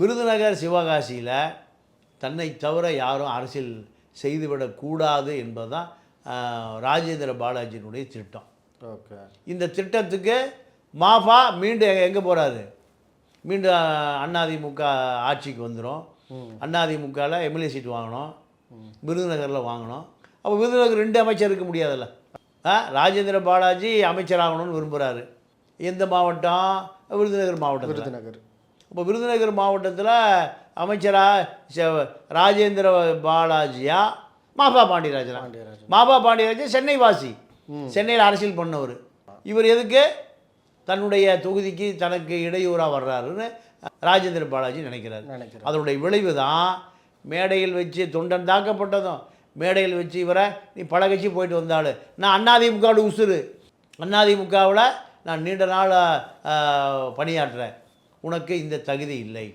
விருதுநகர் சிவகாசியில் தன்னை தவிர யாரும் அரசியல் செய்துவிடக்கூடாது என்பது தான் ராஜேந்திர பாலாஜியினுடைய திட்டம். ஓகே. இந்த திட்டத்துக்கு மாஃபா மீண்டும் எங்கே போகிறாரு மீண்டும் அண்ணாதிமுக ஆட்சிக்கு வந்துடும் அண்ணாதிமுகவில் எம்எல்ஏ சீட் வாங்கணும். விருதுநகரில் வாங்கணும். அப்போ விருதுநகர் ரெண்டு அமைச்சர் இருக்க முடியாதுல்ல? ஆ ராஜேந்திர பாலாஜி அமைச்சராகணும்னு விரும்புகிறாரு எந்த மாவட்டம்? விருதுநகர் மாவட்டத்தில். விருதுநகர். இப்போ விருதுநகர் மாவட்டத்தில் அமைச்சராக ராஜேந்திர பாலாஜியா மாபா பாண்டியராஜனா. மாபா பாண்டியராஜன் சென்னை வாசி சென்னையில் அரசியல் பண்ணவர். இவர் எதுக்கு? தன்னுடைய தொகுதிக்கு தனக்கு இடையூறாக வர்றாருன்னு ராஜேந்திர பாலாஜி நினைக்கிறாரு. அதனுடைய விளைவு தான் மேடையில் வச்சு தொண்டன் தாக்கப்பட்டதும். மேடையில் வச்சு இவரை நீ பழகச்சி போயிட்டு வந்தாள். நான் அதிமுகவோட உசுறு. அதிமுகவில் நான் நீண்ட நாள் பணியாற்றுறேன் உனக்கு இந்த தகுதி இல்லை.